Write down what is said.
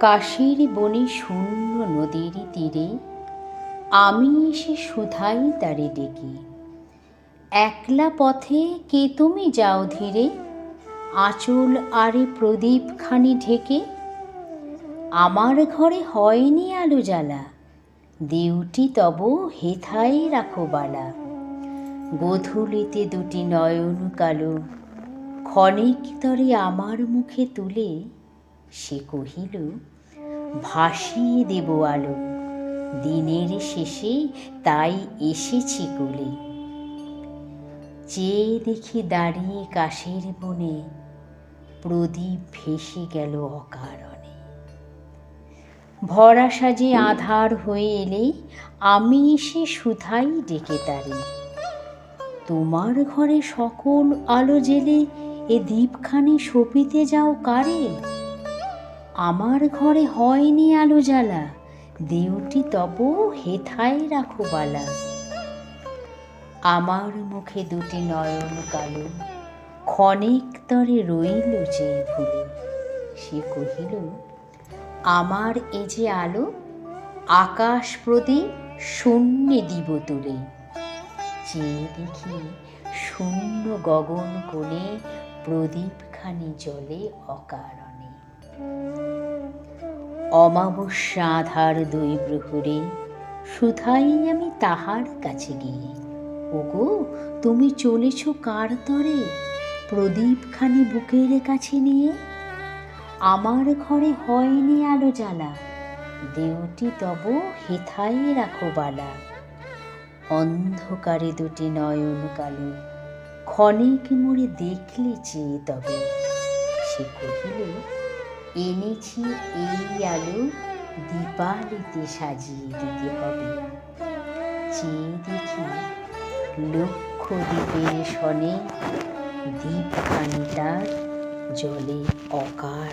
কাশির বনে শূন্য নদীর তীরে আমি এসে শুধাই তারে ডেকে। একলা পথে কে তুমি যাও ধীরে? আঁচল আরে প্রদীপখানি ঢেকে। আমার ঘরে হয়নি আলো জ্বালা। দিউটি তব হেথায় রাখো বালা। গোধূলিতে দুটি নয়ন কালো। ক্ষণিক তরে আমার মুখে তুলে সে কহিল, ভাসিয়ে দেব আলো। দিনের শেষে তাই এসেছি কোলে। চেয়ে দেখি দাঁড়িয়ে কাশের বনে, প্রদীপ ভেসে গেল অকারণে। ভরা সাজে আধার হয়ে এলে আমি এসে সুধাই ডেকে তারি। তোমার ঘরে সকল আলো জেলে এ দ্বীপখানি সপিতে যাও কারে? আমার ঘরে হয়নি আলো জ্বালা। দেউটি তব হেথায় রাখো বালা। আমার মুখে দুটি নয়ন কালো। ক্ষণিক তরে রইল যে ভুলে। সে কহিল, আমার এ যে আলো, আকাশ প্রদীপ শূন্যে দিব তুলে। চেয়ে দেখি শূন্য গগন কোণে প্রদীপখানি জলে অকারণে। অমাবস্যা আধার দুই প্রহরে, সুধাই আমি তাহার কাছে গিয়ে। ওগো, তুমি চলেছ কার তরে? প্রদীপখানি বুকের কাছে নিয়ে? আমার ঘরে হয়নি আলো জ্বালা। দেউটি তব হেথায় রাখো বালা। অন্ধকারে দুটি নয়ন কালো। ক্ষণিক মোড়ে দেখলে চেয়ে তবে। সে কহিল এনেছি এই আলো দীপালিতে সাজিয়ে দিতে হবে। চেয়ে দেখি লক্ষ দ্বীপের সনে দ্বীপখানিটার জলে অকার।